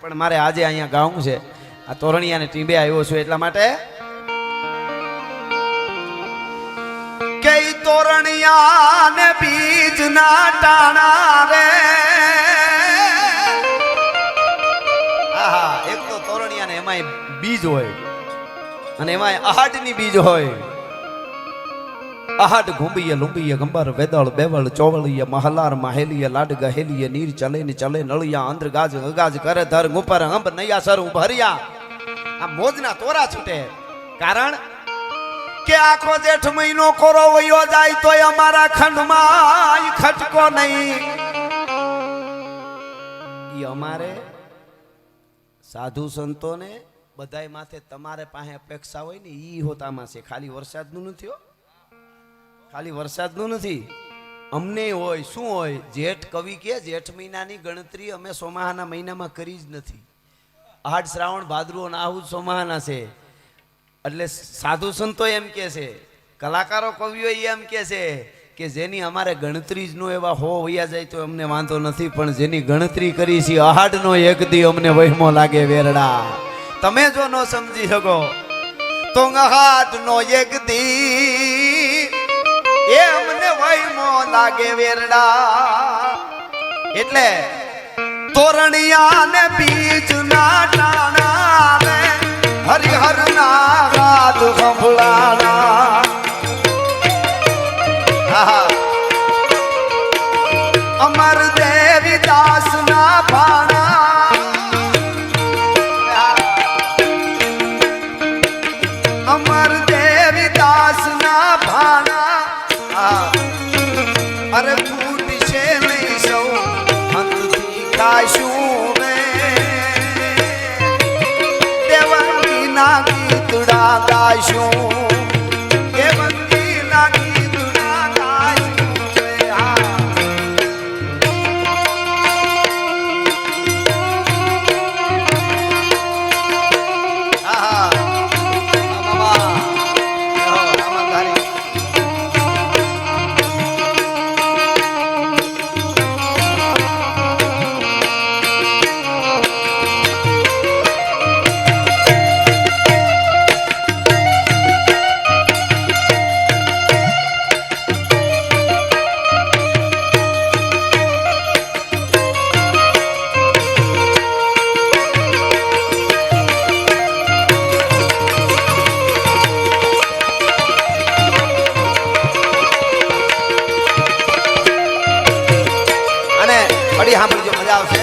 પણ મારે આજે અહીંયા ગાવું છે. આ તોરણિયાને ટીંબે આવ્યો છું એટલા માટે. કે તોરણિયાને બીજ ના ટાણા રે. એક તો તોરણિયાને એમાંય બીજ હોય. અને એમાંય આહાટની બીજ હોય. આહાડ ઘૂંબીએ લુંબીએ ગંબર, વેદળ, બેવળ, ચોવળીએ, મહલાર, માહેલીએ લાડ ગહેલીએ નીર ચલે ને ચલે, નળિયા આંધ્ર ગાજ અગાજ કરે ધર, ગુપર હંબ નૈયા, સર, ભર્યા. આ મોજના તોરા છૂટે. કારણ કે આખો જેઠ મહિનો કોરો વયો જાય તો અમારા ખંડમાં ખટકો નહીં. અમારે સાધુ સંતોને બધાય માથે તમારે પાસે અપેક્ષા હોય ને ઈ હોતામાં છે. ખાલી વરસાદનું નથી ખાલી વરસાદનું નથી. અમને હોય, શું હોય, જેઠ કવિ કે, જેઠ મહિનાની ગણતરી અમે સોમાહાના મહિનામાં કરી જ નથી. આઠ શ્રાવણ ભાદરવો અને આહુદ સોમાહાના છે. એટલે સાધુ સંતો એમ કે છે, કલાકારો કવિઓ એમ કે છે કે જેની અમારે ગણતરી જ નો એવા હો વૈયા જાય તો અમને વાંધો નથી, પણ જેની ગણતરી કરી છે અહાડનો એક દી અમને વહેમો લાગે વેરડા. તમે જો ન સમજી શકો, તો અહાડનો એક દી એ અમને વહેમો લાગે વેરડા. એટલે તોરણિયા ને બીજ ના ટાણા ને હરિહર ના રાત સંભળાણા અમર દેવી દાસ ના ભાણા. ફરી સાંભળજો મજા આવશે?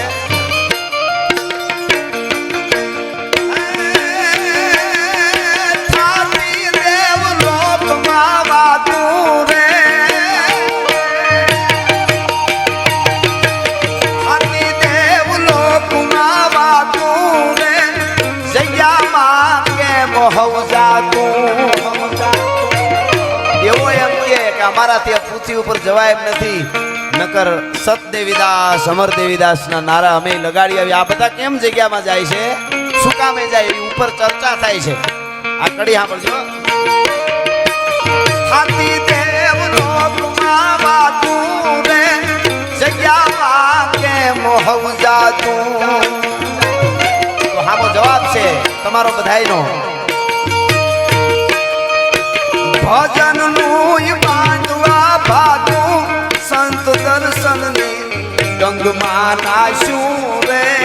એવો એમ કે અમારાથી આ પૃથ્વી ઉપર જવાય એમ નથી નકર સતદેવીદાસ અમર દેવીદાસ ના નારા અમે લગાડી આવી આ બધા કેમ જગ્યામાં જાય છે? શું કામે જાય એવી ઉપર ચર્ચા થાય છે? આ કડી સાંભળજો. હાથી જવાબ છે તમારો બધાયનો. ભજન ગંગમાં નાશું રે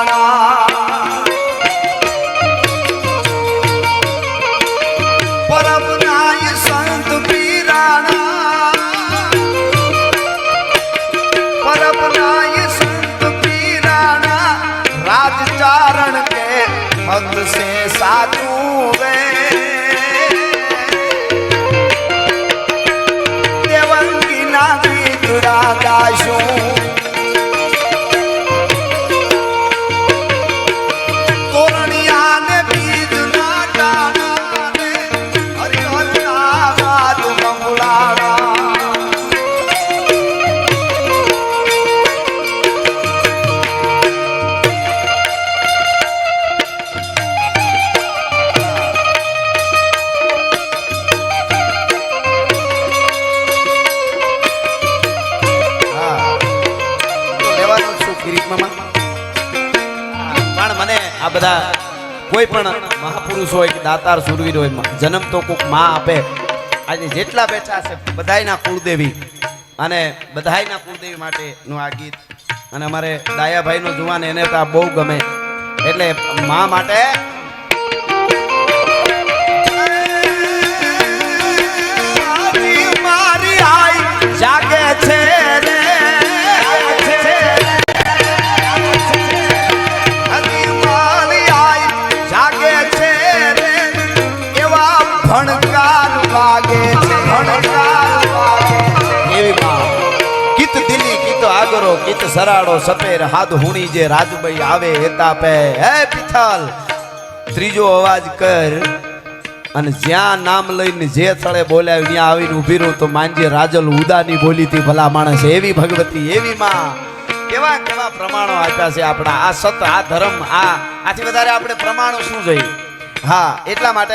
காணா કોઈ પણ મહાપુરુષ હોય કે દાતાર, સુરવીર હોય જન્મ તો કોઈકમાં આપે. આજે જેટલા બેઠા છે બધાયના કુળદેવી. અને બધાયના કુળદેવી માટેનું આ ગીત. અને અમારે દાયાભાઈનો જુવાન, એને તો આ બહુ ગમે. એટલે મા માટે ભણકાર લાગે છે, ભણકાર લાગે એવી માં ગીત દિલી, ગીત આગરો, ગીત સરાડો સપેર હાથ હુણી જે રાજભાઈ આવે હેતા પે હે પિથલ, ત્રીજો અવાજ કર. અને જ્યાં નામ લઈને જે સ્થળે બોલાવ્યું ત્યાં આવીને ઊભી રહું તો માનજી રાજલ ઉદાની બોલી હતી, ભલા માણસ, એવી ભગવતી, એવી માં. કેવા કેવા પ્રમાણો આપ્યા છે આપણા આ સત, આ ધર્મ, આ, આથી વધારે આપણે પ્રમાણો શું જોઈએ? હા, એટલા માટે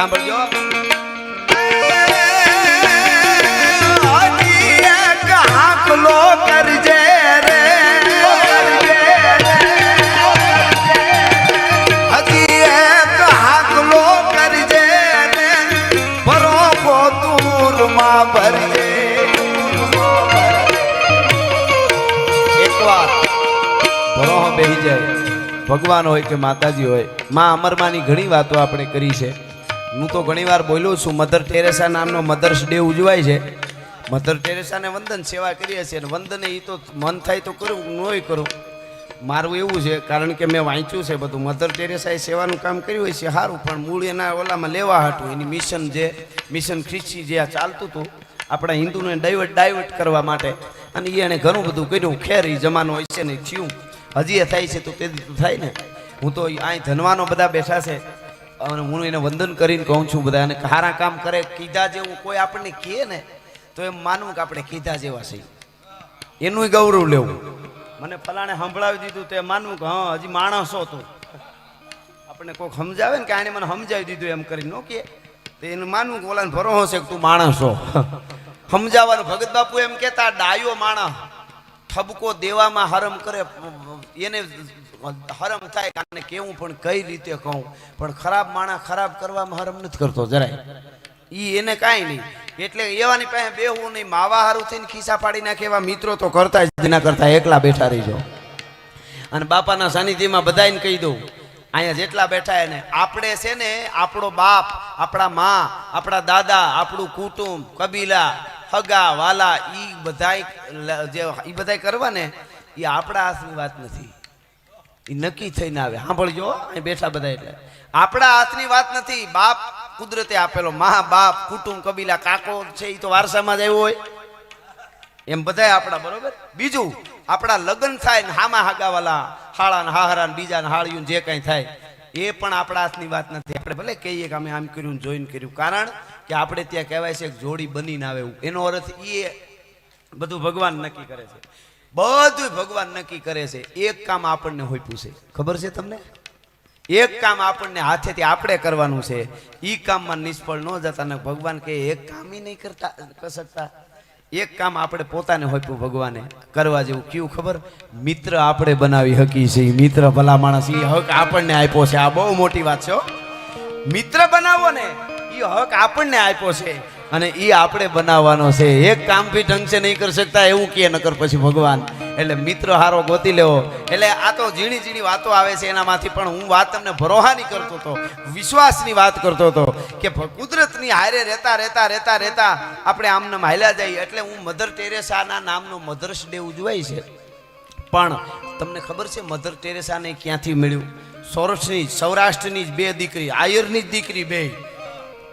સાંભળજો. હાંકલો કરજે રે હાંકલો કરજે રે ભરો પોતુરમાં ભરજે એકવાર ભરોહ બેહી જાય. ભગવાન હોય કે માતાજી હોય, માં અમરમાની ઘણી વાતો આપણે કરી છે. હું તો ઘણીવાર બોલું છું મધર ટેરેસા નામનો મધર્સ ડે ઉજવાય છે. મધર ટેરેસાને વંદન સેવા કરીએ છીએ અને વંદન એ તો મન થાય તો કરું નોય કરું. મારું એવું છે, કારણ કે મેં વાંચ્યું છે બધું. મધર ટેરેસાએ સેવાનું કામ કર્યું હોય છે, સારું, પણ મૂળ એના ઓલામાં લેવા હતું. એની મિશન જે મિશન ખ્રિસ્તી જે આ ચાલતું હતું, આપણા હિન્દુને ડાયવર્ટ ડાયવર્ટ કરવા માટે. અને એ એણે ઘણું બધું કર્યું. ખેર એ જમાનો હોય છે ને થયું. હજી એ થાય છે તો તે થાય ને. હું તો અહીં ધનવાનો બધા બેઠા છે. અને હું એને વંદન કરીને કહું છું બધા અને સારા કામ કરે, કીધા જેવું કોઈ આપણને કહે ને, તો એમ માનવું કે આપણે કીધા જેવા છીએ. એનું ગૌરવ લેવું. મને ફલાણે સંભળાવી દીધું તો એ માનવું કે, હા, હજી માણસો તું. આપણને કોઈક સમજાવે ને કે આને મને સમજાવી દીધું એમ કરીને નો કે તો એને માનવું કે, ઓલાને ભરો હશે કે તું માણસ હો. સમજાવવાનું, ભગત બાપુ એમ કહેતા, ડાયો માણસ, ઠબકો દેવામાં હરમ કરે, એને હરમ થાય અને કેવું પણ કઈ રીતે કહું? પણ ખરાબ માણસ ખરાબ કરવામાં હરમ નથી કરતો જરાય. ઈ એને કાંઈ નહીં. એટલે એવાની પાસે બેહવું નહીં. માવા હારું થઈને ખિસ્સા પાડી નાખે એવા મિત્રો તો કરતા જ ના કરતા એકલા બેઠા રહીજો. અને બાપાના સાનિધ્યમાં બધાને કહી દઉં, અહીંયા જેટલા બેઠા એને, આપણે છે ને આપણો બાપ, આપણા મા, આપણા દાદા, આપણું કુટુંબ, કબીલા, હગા, વાલા એ બધાય જે એ બધાય કરવા ને એ આપણા હાથની વાત નથી. એ નક્કી થઈને આવે. સાંભળજો અહીં બેઠા બધા એટલે. આપણા હાથની વાત નથી. બાપ કુદરતે આપેલો મા બાપ કુટુંબ, કબીલા, કાકો છે એ તો વારસામાં જ આવ્યો હોય. એમ બધાય આપણા, બરોબર? બીજું, આપણા લગ્ન થાય ને હામા હાગાવાલા, હાળા ને હાહરા ને બીજા ને હાળિયું જે કાંઈ થાય, એ પણ આપણા હાથની વાત નથી. આપણે ભલે કહીએ કે અમે આમ કર્યું જોઈન કર્યું. કારણ કે આપણે ત્યાં કહેવાય છે જોડી બનીને આવે એનો અર્થ એ બધું ભગવાન નક્કી કરે છે. બધું ભગવાન નક્કી કરે છે. એક કામ આપણને હોય પૂછે ખબર છે તમને? એક કામ આપણને હાથેથી આપણે કરવાનું છે. એ કામમાં નિષ્ફળ ન જતા ને ભગવાન કે એક કામ નહીં કરતા કરી શકતા એક કામ આપણે પોતાને હોપ્યું ભગવાને. કરવા જેવું કયું ખબર? મિત્ર આપણે બનાવી હકી છે. મિત્ર ભલા માણસ એ હક આપણને આપ્યો છે. આ બહુ મોટી વાત છે મિત્ર બનાવો ને એ હક આપણને આપ્યો છે. અને એ આપણે બનાવવાનો છે. એક કામ બી ઢંગ છે, નહીં કરી શકતા, એવું કે નકર પછી ભગવાન. એટલે મિત્ર હારો ગોતી લેવો. એટલે આ તો ઝીણી ઝીણી વાતો આવે છે એનામાંથી, પણ હું વાત તમને ભરોહાની કરતો હતો, વિશ્વાસની વાત કરતો હતો કે ભ- કુદરતની હારે રહેતા રહેતા રહેતા રહેતા આપણે આમને હાલ્યા જઈએ એટલે હું મધર ટેરેસાના નામનો મધર્સ ડે ઉજવાય છે. પણ તમને ખબર છે, મધર ટેરેસાને ક્યાંથી મળ્યું? સૌરાષ્ટ્રની સૌરાષ્ટ્રની જ બે દીકરી, આયરની જ દીકરી બે.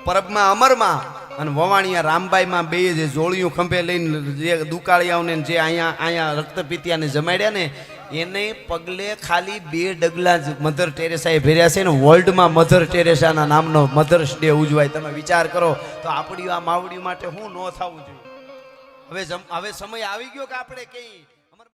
પરબમાં, અમરમાં અને વવાણિયા રામબાઈમાં બે જે જોળિયું ખંભે લઈને જે દુકાળિયાઓને જે અહીંયા અહીંયા રક્તપીતિયાને જમાડ્યા ને, એને પગલે ખાલી બે ડગલા જ મધર ટેરેસાએ ભેર્યા છે ને, વર્લ્ડમાં મધર ટેરેસાના નામનો મધર્સ ડે ઉજવાય. તમે વિચાર કરો, તો આપણી આ માવડી માટે શું ન થવું જોઈએ. હવે હવે સમય આવી ગયો કે આપણે કઈ